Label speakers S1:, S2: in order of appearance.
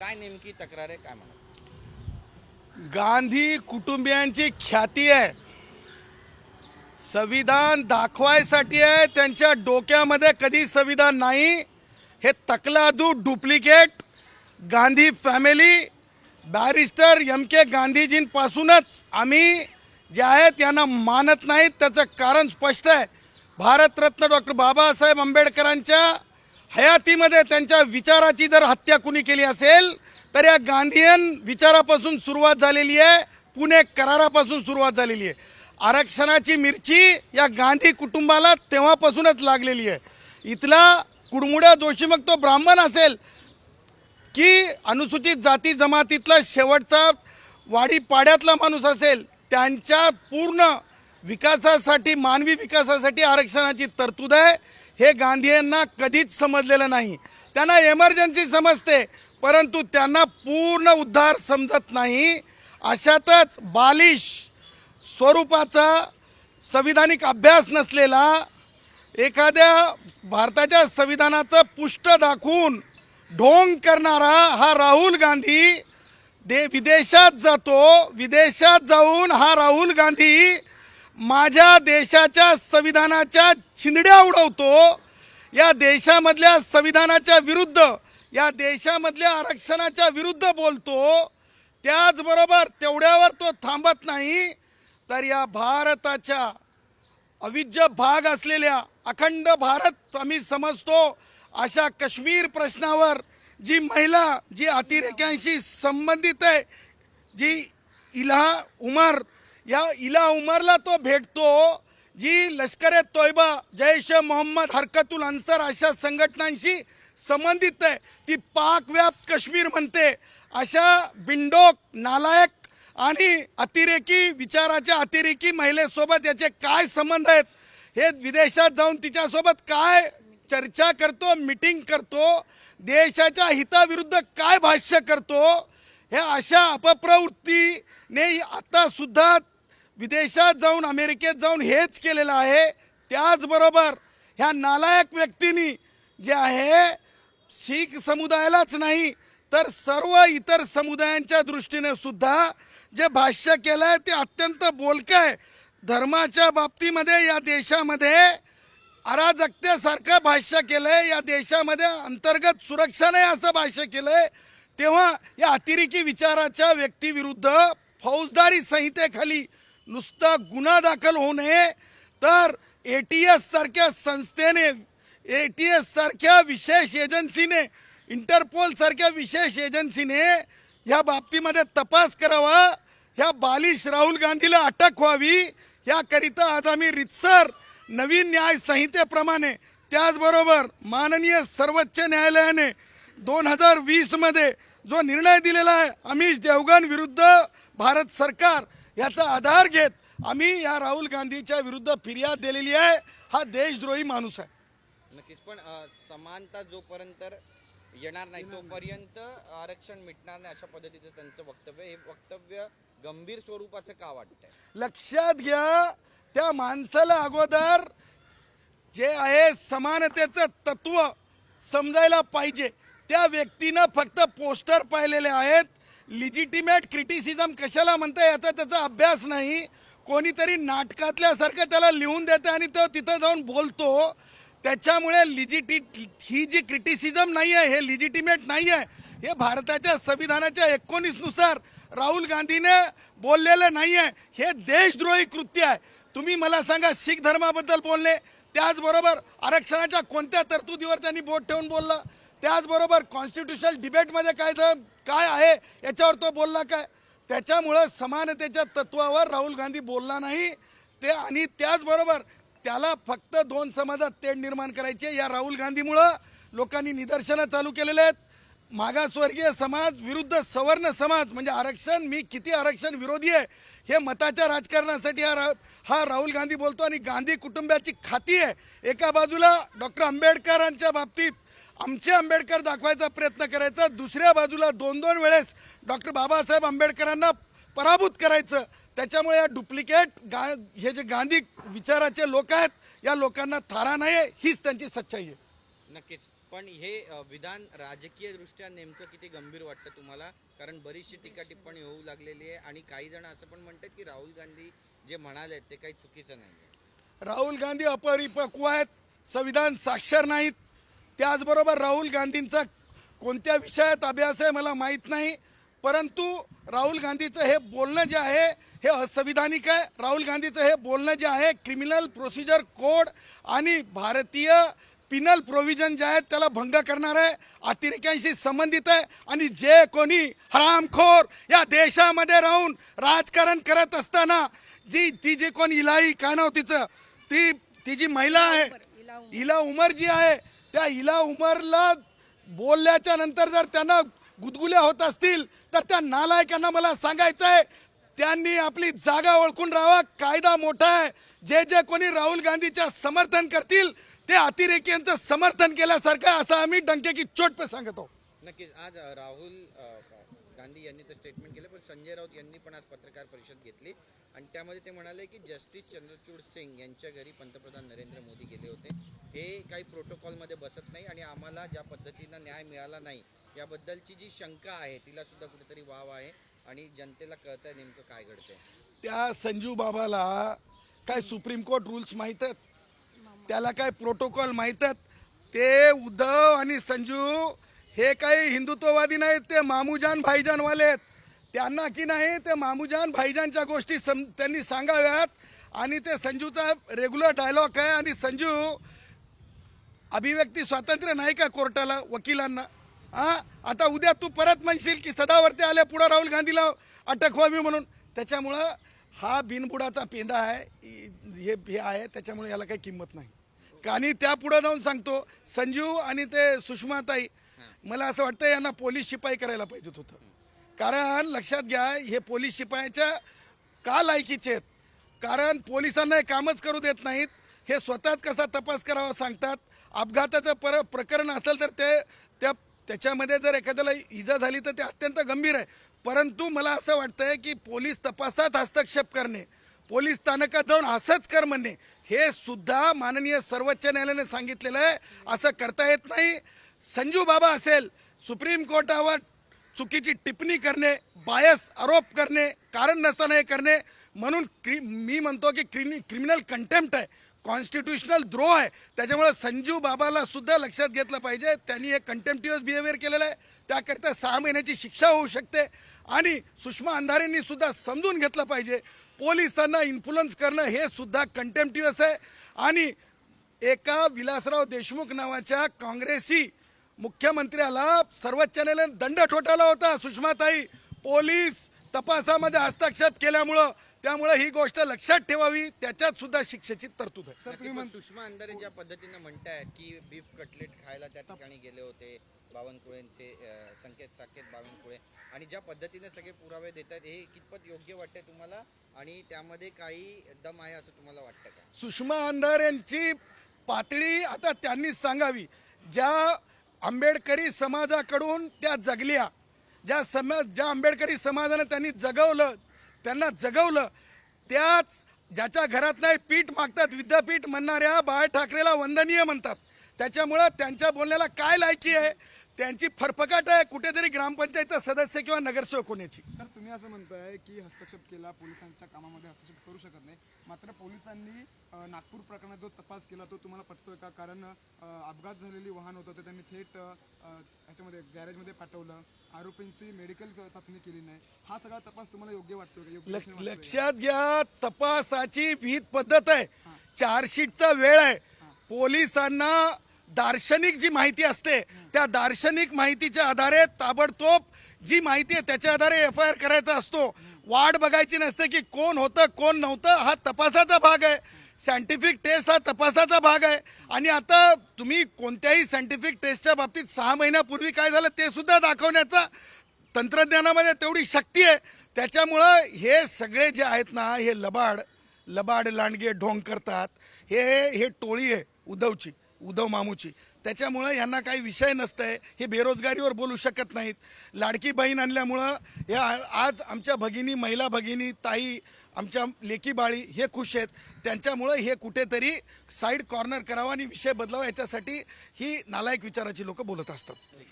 S1: काय नेमकी तक्रार आहे काय म्हणा
S2: गांधी कुटुंबियांची ख्याती आहे. संविधान दाखवायसाठी आहे त्यांच्या डोक्यामध्ये कधी संविधान नाही हे तकलादू duplicate Gandhi family barrister M K गांधीजींपासूनच आम्ही जे आहेत यांना मानत नाहीत त्याचं कारण स्पष्ट आहे. भारतरत्न डॉक्टर बाबासाहेब आंबेडकरांच्या हयातीमध्ये त्यांच्या विचाराची जर हत्या कुणी केली असेल तर या गांधीयन विचारापासून सुरुवात झालेली आहे पुणे करारापासून सुरुवात झालेली आहे. आरक्षणाची मिरची या गांधी कुटुंबाला तेव्हापासूनच लागलेली आहे. इथला कुडमुड्या जोशी मग तो ब्राह्मण असेल की अनुसूचित जाती जमातीतला शेवटचा वाडी पाड्यातला माणूस असेल त्यांच्या पूर्ण विकासासाठी मानवी विकासासाठी आरक्षणाची तरतूद आहे. हे गांधी यांना कधीच समजलेलं नाही. त्यांना एमर्जन्सी समजते परंतु त्यांना पूर्ण उद्धार समजत नाही. अशातच बालिश स्वरूपाचा संविधानिक अभ्यास नसलेला एखाद्या भारताच्या संविधानाचं पुष्ट दाखवून ढोंग करणारा हा राहुल गांधी दे विदेशात जातो विदेशात जाऊन हा राहुल गांधी माझ्या देशाच्या संविधानाच्या छिंदड्या उडवतो. या देशामधल्या संविधानाच्या विरुद्ध या देशामधल्या आरक्षणाच्या विरुद्ध बोलतो. त्याचबरोबर तेवढ्यावर तो थांबत नाही. तर या भारताच्या अविज्य भाग असलेल्या अखंड भारत आम्ही समजतो अशा काश्मीर प्रश्नावर जी महिला जी अतिरेक्यांशी संबंधित आहे जी इला उमर या इला उमरला तो भेटतो जी लष्कर ए तोयबा जैश मोहम्मद हरकतुल अन्सर अशा संघटनांशी संबंधित आहे. ती पाक व्याप्त काश्मीर म्हणते. अशा बिंडोक नालायक आणि अतिरेकी विचाराच्या अतिरेकी महिलेसोबत याचे काय संबंध आहेत? हे विदेशात जाऊन तिच्यासोबत काय चर्चा करतो मिटिंग करतो देशाच्या हिताविरुद्ध काय भाष्य करतो हे अशा अपप्रवृत्तीने आतासुद्धा विदेशात जाऊन अमेरिकेत जाऊन हेच केलेलं आहे. त्याचबरोबर ह्या नालायक व्यक्तींनी जे आहे शीख समुदायालाच नाही तर सर्व इतर समुदायांच्या दृष्टीने सुद्धा जे भाष्य केलं आहे ते अत्यंत बोलकं आहे. धर्माच्या बाबतीमध्ये या देशामध्ये अराजकतेसारखं भाष्य केलं आहे या देशामध्ये अंतर्गत सुरक्षा नाही असं भाष्य केलं आहे तेव्हा या अतिरेकी विचाराच्या व्यक्तीविरुद्ध फौजदारी संहितेखाली नुसता गुन्हा दाखल होऊ नये तर ए टी एस सारख्या संस्थेने ए टी एस सारख्या विशेष एजन्सीने इंटरपोल सारख्या विशेष एजन्सीने या बाबतीमध्ये तपास करावा. ह्या बालिश राहुल गांधीला अटक व्हावी. याकरिता आज आम्ही रितसर नवीन न्याय संहितेप्रमाणे त्याचबरोबर माननीय सर्वोच्च न्यायालयाने दोन हजार वीसमध्ये जो निर्णय दिलेला आहे अमिष देवगण विरुद्ध भारत सरकार याचा आधार घेत आम्ही या राहुल गांधीच्या विरुद्ध फिर्याद दिलेली आहे. हा देशद्रोही माणूस आहे.
S1: नक्कीच पण समानता जोपर्यंत येणार नाही तोपर्यंत आरक्षण मिटणार नाही अशा पद्धतीचं त्यांचं वक्तव्य हे वक्तव्य गंभीर स्वरूपाचं का वाटतंय?
S2: लक्षात घ्या त्या माणसाला अगोदर जे आहे समानतेचं तत्व समजायला पाहिजे. त्या व्यक्तीनं फक्त पोस्टर पाहिलेले आहेत. लिजिटिमेट क्रिटिसिझम कशाला म्हणतं याचा त्याचा अभ्यास नाही. कोणीतरी नाटकातल्यासारखं त्याला लिहून देतं आणि तो तिथं जाऊन बोलतो. त्याच्यामुळे लिजिटी ही जी क्रिटिसिझम नाही आहे हे लिजिटिमेट नाही आहे हे भारताच्या संविधानाच्या एकोणीसनुसार राहुल गांधीने बोललेलं नाही आहे हे देशद्रोही कृत्य आहे. तुम्ही मला सांगा शीख धर्माबद्दल बोलले. त्याचबरोबर आरक्षणाच्या कोणत्या तरतुदीवर त्यांनी बोट ठेवून बोललं? त्याचबरोबर कॉन्स्टिट्युशनल डिबेटमध्ये काय काय आहे याच्यावर तो बोलला काय? त्याच्यामुळं समानतेच्या तत्वावर राहुल गांधी बोलला नाही. ते आणि त्याचबरोबर त्याला फक्त दोन समाजात तेढ निर्माण करायचे या राहुल गांधीमुळं. लोकांनी निदर्शनं चालू केलेले आहेत. मागासवर्गीय समाज विरुद्ध सवर्ण समाज म्हणजे आरक्षण मी किती आरक्षण विरोधी आहे हे मताच्या राजकारणासाठी हा रा हा राहुल गांधी बोलतो आणि गांधी कुटुंबाची खाती आहे. एका बाजूला डॉक्टर आंबेडकरांच्या बाबतीत आमचे आंबेडकर दाखवायचा प्रयत्न करायचा. दुसऱ्या बाजूला दोन दोन वेळेस डॉक्टर बाबासाहेब आंबेडकरांना पराभूत करायचं. त्याच्यामुळे या डुप्लिकेट गा हे जे गांधी विचाराचे लोक आहेत या लोकांना थारा नाही आहे हीच त्यांची सच्चाई आहे.
S1: नक्कीच. पण हे विधान राजकीय दृष्ट्या नेमकं किती गंभीर वाटतं तुम्हाला? कारण बरीचशी टीका टिप्पणी होऊ लागलेली आहे आणि काही जण असं पण म्हणतात की राहुल गांधी जे म्हणाले ते काही चुकीचं नाही
S2: राहुल गांधी अपरिपक्व आहेत संविधान साक्षर नाहीत त्याचबरोबर राहुल गांधींचा कोणत्या विषयात अभ्यास आहे मला माहीत नाही परंतु राहुल गांधीचं हे बोलणं जे आहे हे असंविधानिक आहे. राहुल गांधीचं हे बोलणं जे आहे क्रिमिनल प्रोसिजर कोड आणि भारतीय पिनल प्रोव्हिजन जे आहेत त्याला भंग करणार आहे अतिरेक्यांशी संबंधित आहे आणि जे कोणी हरामखोर या देशामध्ये राहून राजकारण करत असताना जी ती जी कोण इलाई काय नाव तिचं ती ती जी महिला आहे इला उमर जी आहे त्या इला उमरला बोलल्याच्या नंतर जर त्यांना गुदगुल्या होत असतील तर त्या नालायकांना मला सांगायचं आहे त्यांनी आपली जागा ओळखून राहावा. कायदा मोठा आहे. जे जे कोणी राहुल गांधीच्या समर्थन करतील ते अतिरेकीयांचं समर्थन केल्यासारखं असं आम्ही डंके चोट पे सांगतो.
S1: नक्कीच. आज राहुल गांधी यांनी तर स्टेटमेंट केलं पण संजय राऊत यांनी पण आज पत्रकार परिषद घेतली. आणि त्यामध्ये ते म्हणाले की जस्टिस चंद्रचूड सिंग यांच्या घरी पंतप्रधान नरेंद्र मोदी गेले होते. हे काही प्रोटोकॉलमध्ये बसत नाही आणि आम्हाला ज्या पद्धतीनं न्याय मिळाला नाही याबद्दलची जी शंका आहे तिला सुद्धा कुठेतरी वाव आहे आणि जनतेला कळतंय नेमकं काय घडतंय.
S2: त्या संजू बाबाला काय सुप्रीम कोर्ट रूल्स माहीत आहेत? त्याला काय प्रोटोकॉल माहीत आहेत? ते उद्धव आणि संजू हे काही हिंदुत्ववादी नाहीत ते मामूजान भाईजानवाले आहेत. त्यांना की नाही ते मामूजान भाईजानच्या गोष्टी सम त्यांनी सांगाव्यात. आणि ते संजूचा रेग्युलर डायलॉग आहे आणि संजू अभिव्यक्ती स्वातंत्र्य नाही का कोर्टाला वकिलांना? हा आता उद्या तू परत म्हणशील की सदावरती आल्या पुढं राहुल गांधीला अटक व्हावी म्हणून. त्याच्यामुळं हा बिनबुडाचा पेंदा आहे हे हे आहे त्याच्यामुळे याला काही किंमत नाही. आणि त्या पुढं जाऊन सांगतो संजू आणि ते सुषमाताई मला असं वाटतं यांना पोलीस शिपाई करायला पाहिजेत होतं. कारण लक्षात घ्या हे पोलीस शिपायाच्या का लायकीचे आहेत? कारण पोलिसांना हे कामच करू देत नाहीत. हे स्वतःच कसा तपास करावा सांगतात. अपघाताचं पर प्रकरण असेल तर ते त्या त्याच्यामध्ये जर एखाद्याला इजा झाली तर ते अत्यंत गंभीर आहे. परंतु मला असं वाटतंय की पोलीस तपासात हस्तक्षेप करणे पोलीस स्थानकात जाऊन असंच कर म्हणणे हे सुद्धा माननीय सर्वोच्च न्यायालयाने सांगितलेलं आहे. असं करता येत नाही. संजू बाबा असेल सुप्रीम कोर्टावर चुकीची टिप्पणी करणे बायस आरोप करणे कारण नसताना हे करणे म्हणून क्रि मी म्हणतो की क्रिमि क्रिमिनल कंटेम्प्ट आहे कॉन्स्टिट्युशनल द्रोह आहे त्याच्यामुळे संजू बाबाला सुद्धा लक्षात घेतलं पाहिजे. त्यांनी एक कंटेम्प्टिव्हस बिहेवियर केलेलं आहे. त्याकरिता सहा महिन्याची शिक्षा होऊ शकते आणि सुषमा अंधारेंनी सुद्धा समजून घेतलं पाहिजे. पोलिसांना इन्फ्लुअन्स करणं हे सुद्धा कंटेम्प्टिव्हस आहे. आणि एका विलासराव देशमुख नावाच्या काँग्रेसी मुख्यमंत्र्याला सर्वोच्च न्यायालयाने दंड ठोठावला होता. सुषमाताई पोलीस तपासामध्ये हस्तक्षेप केल्यामुळं त्यामुळे ही गोष्ट लक्षात ठेवावी. त्याच्यात सुद्धा शिक्षेची तरतूद आहे.
S1: सुषमा अंधारे ज्या पद्धतीनं म्हणतायत की बीफ कटलेट खायला त्या ठिकाणी गेले होते बावनकुळेंचे संकेत साकेत बावनकुळे आणि ज्या पद्धतीने सगळे पुरावे देत आहेत हे कितपत योग्य वाटतंय तुम्हाला? आणि त्यामध्ये काही दम आहे असं तुम्हाला वाटतं का?
S2: सुषमा अंधार यांची पातळी आता त्यांनीच सांगावी. ज्या आंबेडकरी समाजाकडून त्या जगल्या. ज्या समा ज्या आंबेडकरी समाजानं त्यांनी जगवलं त्यांना जगवलं त्याच ज्याच्या घरात नाही पीठ मागतात विद्यापीठ म्हणणाऱ्या बाळ ठाकरेला वंदनीय म्हणतात. त्याच्यामुळं त्यांच्या बोलण्याला काय लायकी आहे? त्यांची फरफकाट आहे कुठेतरी ग्रामपंचायतचा सदस्य किंवा नगरसेवक होण्याची.
S3: सर तुम्ही असं म्हणताय की हस्तक्षेप केला पोलिसांच्या कामामध्ये हस्तक्षेप करू शकत नाही. मात्र पोलिसांनी नागपूर प्रकरणात जो तपास केला तो तुम्हाला पटतोय का? कारण अपघात झालेली वाहन होतं ते त्यांनी थेट ह्याच्यामध्ये गॅरेजमध्ये पाठवलं. आरोपींची मेडिकल चाचणी केली नाही. हा सगळा तपास तुम्हाला योग्य का?
S2: लक्षात घ्या तपासाची विहित पद्धत आहे. चार्जशीटचा वेळ आहे. पोलिसांना दार्शनिक जी माहिती असते त्या दार्शनिक माहितीच्या आधारे ताबडतोब जी माहिती आहे त्याच्या आधारे एफ आय आर करायचा असतो. वाट बघायची नसते की कोण होतं कोण नव्हतं हा तपासाचा भाग आहे. सायंटिफिक टेस्ट हा तपासाचा भाग आहे. आणि आता तुम्ही कोणत्याही सायंटिफिक टेस्टच्या बाबतीत सहा महिन्यापूर्वी काय झालं ते सुद्धा दाखवण्याचा तंत्रज्ञानामध्ये तेवढी शक्ती आहे. त्याच्यामुळं हे सगळे जे आहेत ना हे लबाड लबाड लांडगे ढोंग करतात. हे हे टोळी आहे उद्धवची. उद्धव मामूची. त्याच्यामुळं यांना काही विषय नसतंय. हे बेरोजगारीवर बोलू शकत नाहीत. लाडकी बहीण आणल्यामुळं या आज आमच्या भगिनी महिला भगिनी ताई आमच्या लेकी बाळी हे खुश आहेत. त्यांच्यामुळं हे कुठेतरी साईड कॉर्नर करावा आणि विषय बदलावा याच्यासाठी ही नालायक विचाराची लोकं बोलत असतात.